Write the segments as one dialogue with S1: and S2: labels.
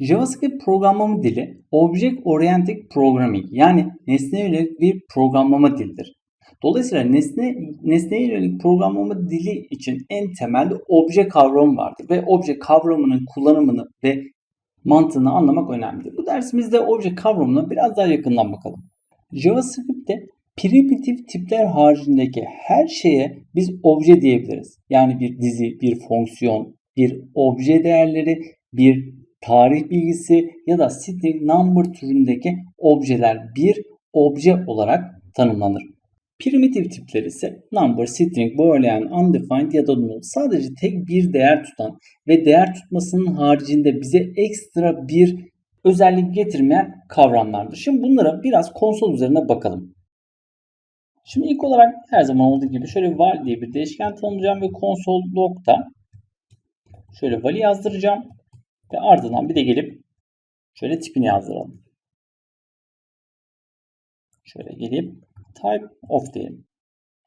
S1: JavaScript programlama dili Object Oriented Programming yani nesneye yönelik bir programlama dilidir. Dolayısıyla nesne nesneye yönelik programlama dili için en temelde obje kavramı vardır ve obje kavramının kullanımını ve mantığını anlamak önemlidir. Bu dersimizde obje kavramına biraz daha yakından bakalım. JavaScript'te primitif tipler haricindeki her şeye biz obje diyebiliriz. Yani bir dizi, bir fonksiyon, bir obje değerleri, bir tarih bilgisi ya da string number türündeki objeler bir obje olarak tanımlanır. Primitif tipler ise number, string, boolean, undefined ya da null sadece tek bir değer tutan ve değer tutmasının haricinde bize ekstra bir özellik getirmeyen kavramlardır. Şimdi bunlara biraz konsol üzerine bakalım. Şimdi ilk olarak her zaman olduğu gibi şöyle val diye bir değişken tanımlayacağım ve konsol log'da şöyle vali yazdıracağım ve ardından bir de gelip şöyle tipini yazdıralım. Şöyle gelip type of diyelim.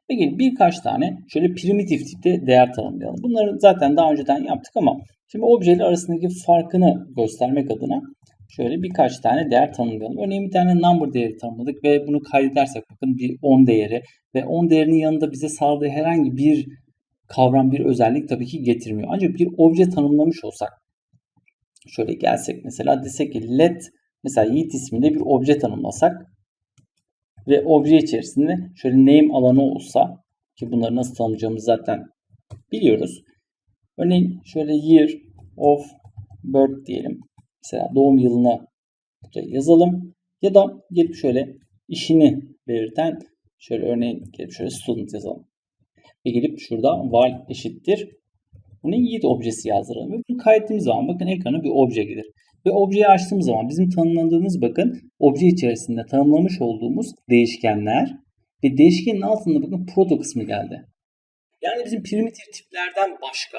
S1: Ve gelip birkaç tane şöyle primitif tipte değer tanımlayalım. Bunları zaten daha önceden yaptık ama şimdi objeler arasındaki farkını göstermek adına şöyle birkaç tane değer tanımlayalım. Örneğin bir tane number değeri tanımladık ve bunu kaydedersek bakın bir 10 değeri ve 10 değerinin yanında bize sağladığı herhangi bir kavram bir özellik tabii ki getirmiyor. Ancak bir obje tanımlamış olsak şöyle gelsek mesela desek ki let mesela Yiğit isminde bir obje tanımlasak ve obje içerisinde şöyle name alanı olsa ki bunları nasıl tanımlayacağımızı zaten biliyoruz. Örneğin şöyle year of birth diyelim. Mesela doğum yılını yazalım. Ya da gelip şöyle işini belirten şöyle örneğin gelip şöyle student yazalım. Ve gelip şurada val eşittir. Bunu yiğit objesi yazdıralım. Ve bunu kaydettiğimiz zaman bakın ekrana bir obje gelir. Ve objeyi açtığımız zaman bizim tanımladığımız bakın obje içerisinde tanımlamış olduğumuz değişkenler ve değişkenin altında bakın proto kısmı geldi. Yani bizim primitif tiplerden başka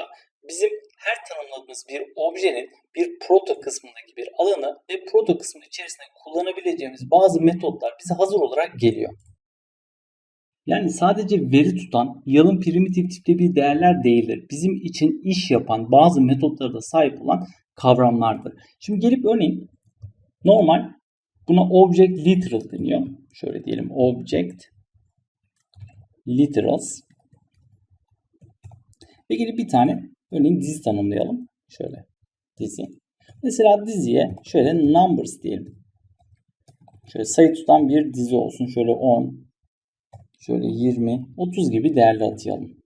S1: bizim her tanımladığımız bir objenin bir proto kısmındaki bir alanı ve proto kısmının içerisinde kullanabileceğimiz bazı metotlar bize hazır olarak geliyor. Yani sadece veri tutan yalın primitif tipte bir değerler değildir. Bizim için iş yapan bazı metotlara da sahip olan kavramlardır. Şimdi gelip örneğin normal buna object literal deniyor. Şöyle diyelim object literals ve gelip bir tane örneğin dizi tanımlayalım. Şöyle dizi. Mesela diziye şöyle numbers diyelim. Şöyle sayı tutan bir dizi olsun. Şöyle 10, şöyle 20, 30 gibi değerler atayalım.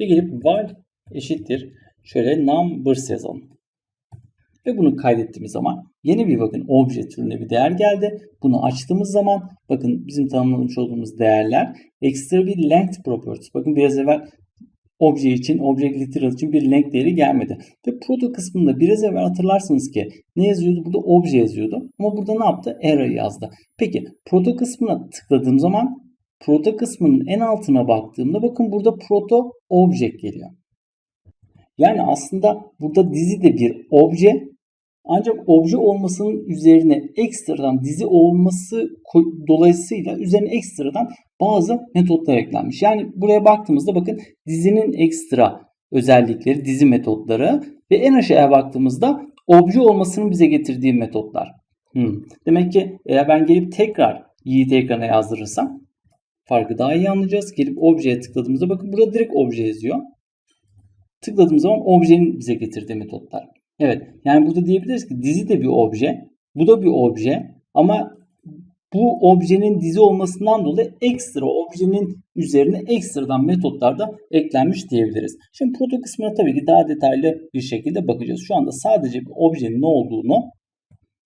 S1: Ve gelip while eşittir. Şöyle numbers yazalım. Ve bunu kaydettiğimiz zaman yeni bir bakın obje türünde bir değer geldi. Bunu açtığımız zaman bakın bizim tanımlamış olduğumuz değerler ekstra bir length property. Bakın biraz evvel obje için, object literal için bir length değeri gelmedi. Ve proto kısmında biraz evvel hatırlarsınız ki ne yazıyordu? Burada obje yazıyordu. Ama burada ne yaptı? Array yazdı. Peki proto kısmına tıkladığım zaman proto kısmının en altına baktığımda bakın burada proto object geliyor. Yani aslında burada dizi de bir obje ancak obje olmasının üzerine ekstradan dizi olması dolayısıyla üzerine ekstradan bazı metotlar eklenmiş. Yani buraya baktığımızda bakın dizinin ekstra özellikleri, dizi metotları ve en aşağıya baktığımızda obje olmasının bize getirdiği metotlar. Hmm. Demek ki eğer ben gelip tekrar Yiğit ekrana yazdırırsam farkı daha iyi anlayacağız. Gelip objeye tıkladığımızda bakın burada direkt obje yazıyor. Tıkladığımız zaman objenin bize getirdiği metotlar. Evet yani burada diyebiliriz ki dizi de bir obje. Bu da bir obje ama bu objenin dizi olmasından dolayı ekstra objenin üzerine ekstradan metotlar da eklenmiş diyebiliriz. Şimdi proto kısmına tabii ki daha detaylı bir şekilde bakacağız. Şu anda sadece bir objenin ne olduğunu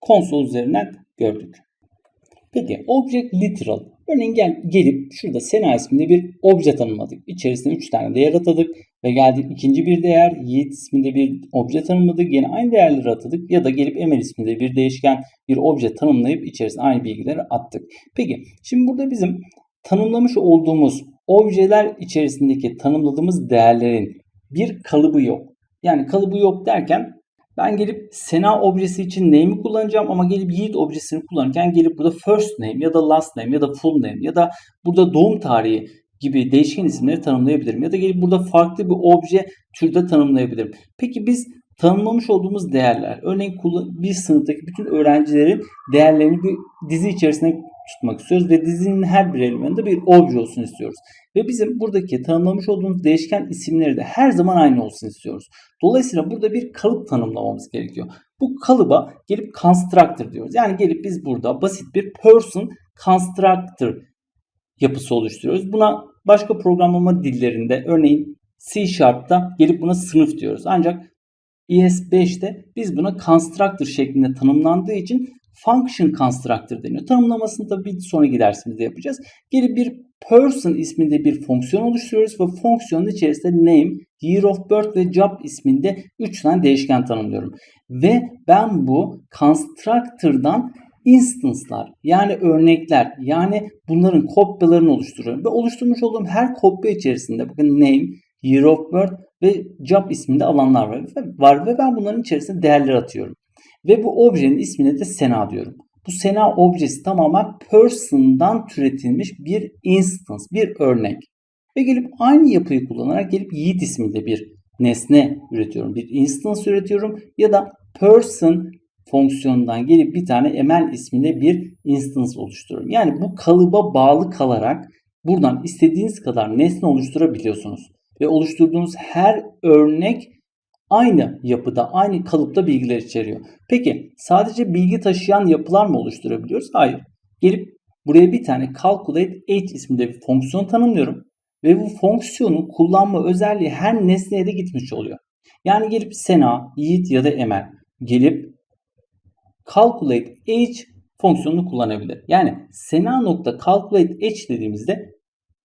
S1: konsol üzerinden gördük. Peki object literal. Örneğin gel, gelip şurada Sena isminde bir obje tanımladık. İçerisine 3 tane değer atadık ve geldik ikinci bir değer Yiğit isminde bir obje tanımladık. Yine aynı değerleri atadık ya da gelip Emel isminde bir değişken bir obje tanımlayıp içerisine aynı bilgileri attık. Peki şimdi burada bizim tanımlamış olduğumuz objeler içerisindeki tanımladığımız değerlerin bir kalıbı yok. Yani kalıbı yok derken ben gelip Sena objesi için name'i kullanacağım ama gelip Yiğit objesini kullanırken gelip burada first name ya da last name ya da full name ya da burada doğum tarihi gibi değişken isimleri tanımlayabilirim. Ya da gelip burada farklı bir obje türde tanımlayabilirim. Peki biz tanımlamış olduğumuz değerler. Örneğin bir sınıftaki bütün öğrencilerin değerlerini bir dizi içerisinde tutmak istiyoruz ve dizinin her bir elemanında bir obje olsun istiyoruz. Ve bizim buradaki tanımlamış olduğumuz değişken isimleri de her zaman aynı olsun istiyoruz. Dolayısıyla burada bir kalıp tanımlamamız gerekiyor. Bu kalıba gelip constructor diyoruz. Yani gelip biz burada basit bir person constructor yapısı oluşturuyoruz. Buna başka programlama dillerinde örneğin C Sharp'ta gelip buna sınıf diyoruz. Ancak ES5'te biz buna constructor şeklinde tanımlandığı için function constructor deniyor. Tanımlamasını da bir sonraki dersimizde yapacağız. Gelip bir person isminde bir fonksiyon oluşturuyoruz ve fonksiyonun içerisinde name, year of birth ve job isminde 3 tane değişken tanımlıyorum. Ve ben bu constructor'dan instance'lar yani örnekler yani bunların kopyalarını oluşturuyorum. Ve oluşturmuş olduğum her kopya içerisinde bakın name, year of birth ve job isminde alanlar var. Var ve ben bunların içerisine değerler atıyorum. Ve bu objenin ismine de Sena diyorum. Bu Sena objesi tamamen person'dan türetilmiş bir instance, bir örnek. Ve gelip aynı yapıyı kullanarak gelip Yiğit isminde bir nesne üretiyorum. Bir instance üretiyorum ya da person fonksiyonundan gelip bir tane emel isminde bir instance oluşturuyorum. Yani bu kalıba bağlı kalarak buradan istediğiniz kadar nesne oluşturabiliyorsunuz. Ve oluşturduğunuz her örnek aynı yapıda, aynı kalıpta bilgiler içeriyor. Peki sadece bilgi taşıyan yapılar mı oluşturabiliyoruz? Hayır. Gelip buraya bir tane calculate age isminde bir fonksiyon tanımlıyorum. Ve bu fonksiyonun kullanma özelliği her nesneye de gitmiş oluyor. Yani gelip Sena, Yiğit ya da Emel gelip calculate age fonksiyonunu kullanabilir. Yani sena.calculate age dediğimizde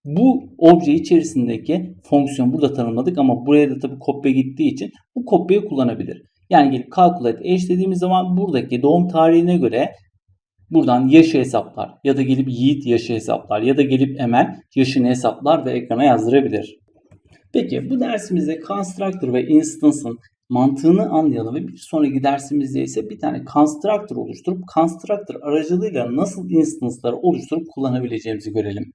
S1: bu obje içerisindeki fonksiyon burada tanımladık ama buraya da tabii kopya gittiği için bu kopyayı kullanabilir. Yani gelip calculate age dediğimiz zaman buradaki doğum tarihine göre buradan yaşı hesaplar ya da gelip Yiğit yaşı hesaplar ya da gelip Emel yaşını hesaplar ve ekrana yazdırabilir. Peki bu dersimizde constructor ve instance'ın mantığını anlayalım ve bir sonraki dersimizde ise bir tane constructor oluşturup constructor aracılığıyla nasıl instance'ları oluşturup kullanabileceğimizi görelim.